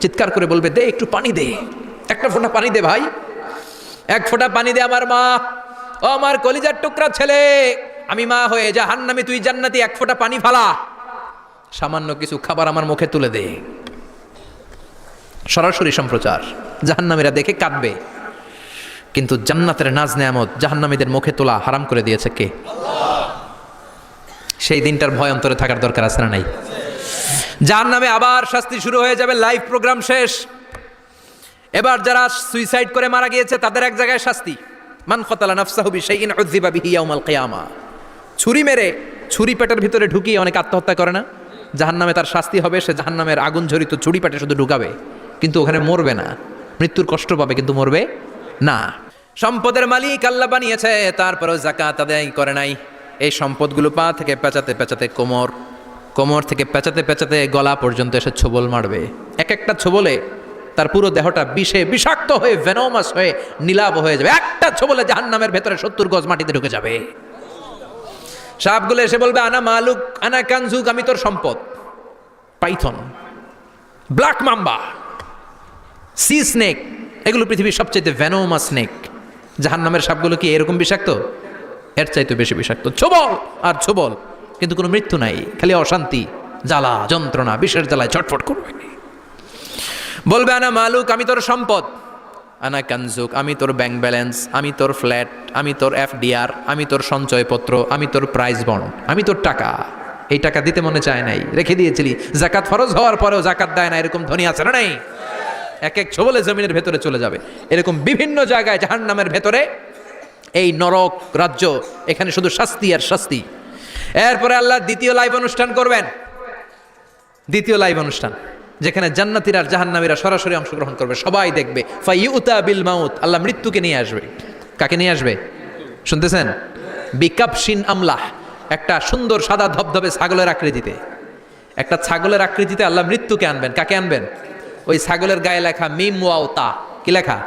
চিৎকার করে বলবে, দে, একটু পানি দে। একটা ফোঁটা পানি দে ভাই। এক ফোঁটা পানি দে আমার মা। ও আমার কলিজার টুকরা ছেলে। আমি মা হয়ে জাহান্নামে তুই জান্নাতি এক ফোঁটা পানি ফালা। সামান্য কিছু খাবার আমার মুখে তুলে দে। সরাসরি সম্প্রচার। জাহান্নামীরা দেখে কাঁদবে। কিন্তু জান্নাতের নাজ নেয়ামত জাহান্নামীদের মুখে তোলা হারাম করে দিয়েছে কে? সেই দিনটার ভয় অন্তরে থাকার দরকার আছে না নাই? যার নামে আবার শাস্তি শুরু হয়ে যাবে, লাইভ প্রোগ্রাম শেষ। এবার যারা সুইসাইড করে মারা গিয়েছে, তাদের এক জায়গায় শাস্তি। মান খতালা নাফসাহু বিশাইইন উযযিবা বিহি ইয়াউমাল কিয়ামা। ছুরি মেরে, ছুরি পেটের ভিতরে ঢুকিয়ে অনেক আত্মহত্যা করে না। জাহান্নামে তার শাস্তি হবে, সে জাহান্নামের আগুন ঝরিত ছুরি পেটে শুধু ঢুকাবে। কিন্তু ওখানে মরবে না। মৃত্যুর কষ্ট পাবে, কিন্তু মরবে না। সম্পদের মালিক আল্লাহ বানিয়েছে, তারপরেও জাকাত আদায় করে নাই। এই সম্পদগুলো পা থেকে পেঁচাতে পেঁচাতে কোমর। কোমর থেকে পেঁচাতে পেঁচাতে গলা পর্যন্ত এসে ছোবল মারবে। এক একটা ছোবলে তার পুরো দেহটা বিষে বিষাক্ত হয়ে ভেনোমাস হয়ে, নীলাভ হয়ে যাবে। একটা ছোবলে জাহান্নামের ভেতরে সত্তর গজ মাটিতে ঢুকে যাবে। সাপগুলো এসে বলবে, আনা মালুক, আনা কানজুক, আমি তোর সম্পদ। Python, black mamba, sea snake, এগুলো পৃথিবীর সবচাইতে ভ্যানোমা স্নেক। জাহান্নামের সাপগুলো কি এরকম বিষাক্ত? এর চাইতে বেশি বিষাক্ত। ছোবল, আর ছোবল। কিন্তু কোনো মৃত্যু নাই, খালি অশান্তি, জ্বালা, যন্ত্রণা, বিষের জ্বালায় ছটফট করবে বলবে, আনা মালুক, আমি তোর সম্পদ। আনা কানজুক, আমি তোর ব্যাংক ব্যালেন্স, আমি তোর ফ্ল্যাট, আমি তোর এফডিআর, আমি তোর সঞ্চয়পত্র, আমি তোর প্রাইজ বন্ড, আমি তোর টাকা। এই টাকা দিতে মনে চায় নাই, রেখে দিয়েছিলি। জাকাত ফরজ হওয়ার পরেও জাকাত দেয় না, এরকম ধনী আছে না নাই? এক এক ছবলে জমিনের ভেতরে চলে যাবে। এরকম বিভিন্ন জায়গায় জাহান্নামের ভেতরে এই নরক রাজ্য, এখানে শুধু শাস্তি আর শাস্তি। এরপরে আল্লাহ দ্বিতীয় লাইভ অনুষ্ঠান করবেন। দ্বিতীয় লাইভ অনুষ্ঠান, যেখানে জান্নাতিরা আর জাহান্নামীরা সরাসরি অংশগ্রহণ করবে। সবাই দেখবে ফাইউতা বিল মাউত, আল্লাহ মৃত্যুকে নিয়ে আসবে। কাকে নিয়ে আসবে? শুনতেছেন? বিকাপসিন আমলাহ, একটা সুন্দর সাদা ধবধবে ছাগলের আকৃতিতে। একটা ছাগলের আকৃতিতে আল্লাহ মৃত্যুকে আনবেন। কাকে আনবেন? ওই ছাগলের গায়ে লেখা মিম ওয়াওতা কি লেখা?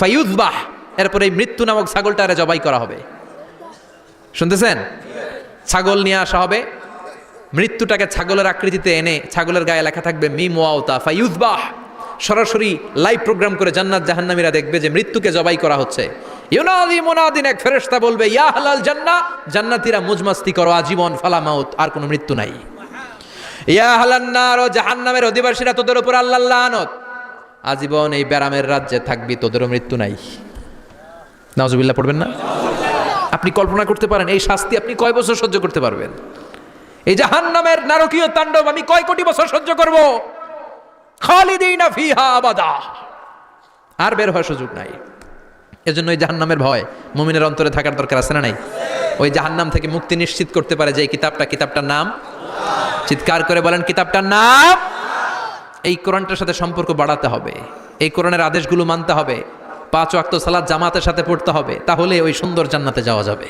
ফাইউদ্বাহ এরপরে এই মৃত্যু নামক ছাগলটা আরে জবাই করা হবে। শুনতেছেন? ছাগল নিয়ে আসা হবে। মৃত্যুটাকে ছাগলের আকৃতিতে এনে ছাগলের গায়ে লেখা থাকবে, মি মিম ওয়াওতা ফাইউদ্বাহ সরাসরি লাইভ প্রোগ্রাম করে জান্নাত জাহান্নামীরা দেখবে যে মৃত্যুকে জবাই করা হচ্ছে। ইউনাদি মুনাদিন এক ফেরেশতা বলবে, ইয়া হালাল জান্নাহ। জান্নাতীরা মুজমাস্তি করো, আজীবন ফালা মাউত আর কোনো মৃত্যু নাই। ইয়া হালান্নার ও জাহান্নামের অধিবাসীরা, তোদের উপর আল্লাহ লানত। আজীবন এই ব্যারামের রাজ্যে থাকবি, তোদেরও মৃত্যু নাই। নাওজুবিল্লাহ পড়বেন না? আপনি কল্পনা করতে পারেন, এই শাস্তি আপনি কয় বছর সহ্য করতে পারবেন? এই জাহান্নামের নারকীয় তাণ্ডব আমি কয় কোটি বছর সহ্য করব? খালিদিনা আর বের হওয়ার সুযোগ নাই। এজন্য ওই জাহান্নামের ভয় মুমিনের অন্তরে থাকার দরকার আছে না নাই? ওই জাহান্নাম থেকে মুক্তি নিশ্চিত করতে পারে যে এই কিতাবটা, কিতাবটার নাম চিৎকার করে বলেন, কিতাবটার নাম? এই কোরআনটার সাথে সম্পর্ক বাড়াতে হবে। এই কোরআনের আদেশগুলো মানতে হবে। পাঁচ ওয়াক্ত সালাদ জামাতের সাথে পড়তে হবে তাহলে ওই সুন্দর জান্নাতে যাওয়া যাবে।